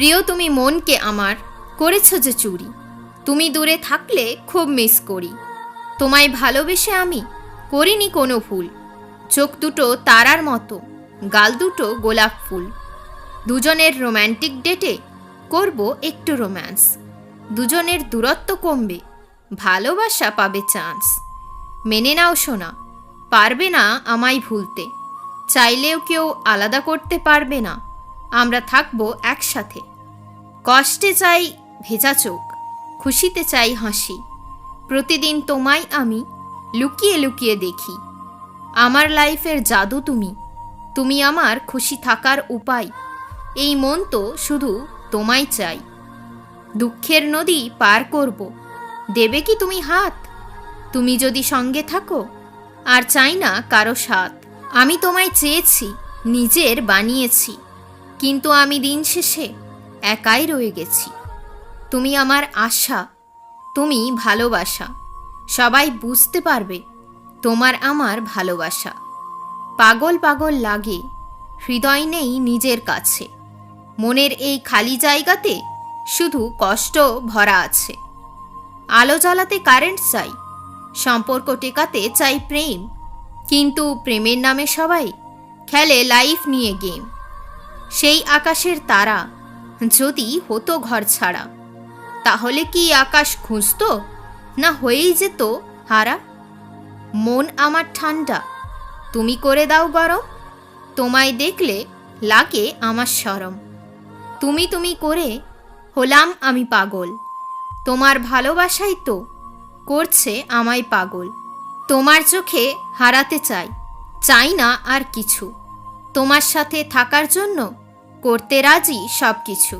প্রিয় তুমি মনকে আমার, করেছ যে চুরি। তুমি দূরে থাকলে খুব মিস করি। তোমায় ভালোবেসে আমি করিনি কোনো ভুল। চোখ দুটো তারার মতো, গাল দুটো গোলাপ ফুল। দুজনের রোম্যান্টিক ডেটে করব একটু রোম্যান্স দুজনের দূরত্ব কমবে, ভালোবাসা পাবে চান্স মেনে নাও শোনা পারবে না আমায় ভুলতে। চাইলেও কেউ আলাদা করতে পারবে না। আমরা থাকব একসাথে। কষ্টে চাই ভেজা চোখ, খুশিতে চাই হাসি। প্রতিদিন তোমায় আমি লুকিয়ে লুকিয়ে দেখি। আমার লাইফের জাদু তুমি তুমি আমার খুশি থাকার উপায়। এই মন তো শুধু তোমায় চাই। দুঃখের নদী পার করব, দেবে কি তুমি হাত? তুমি যদি সঙ্গে থাকো, আর চাই না কারও সাথ। আমি তোমায় চেয়েছি, নিজের বানিয়েছি, কিন্তু আমি দিন শেষে একাই রয়ে গেছি। তুমি আমার আশা, তুমি ভালোবাসা, সবাই বুঝতে পারবে তোমার আমার ভালোবাসা। পাগল পাগল লাগে, হৃদয় নেই নিজের কাছে। মনের এই খালি জায়গাতে শুধু কষ্ট ভরা আছে। আলো জ্বালাতে কারেন্ট চাই, সম্পর্ক টেকাতে চাই প্রেম। কিন্তু প্রেমের নামে সবাই খেলে লাইফ নিয়ে গেম সেই আকাশের তারা যদি হতো ঘর ছাড়া, তাহলে কি আকাশ খুঁজত? না হয়েই যেত, হারা? মন আমার ঠান্ডা তুমি করে দাও গরম। তোমায় দেখলে লাগে আমার সরম। তুমি তুমি করে হলাম আমি পাগল। তোমার ভালোবাসাই তো করছে আমায় পাগল। তোমার চোখে হারাতে চাই চাই না আর কিছু। তোমার সাথে থাকার জন্য করতে রাজি সব কিছু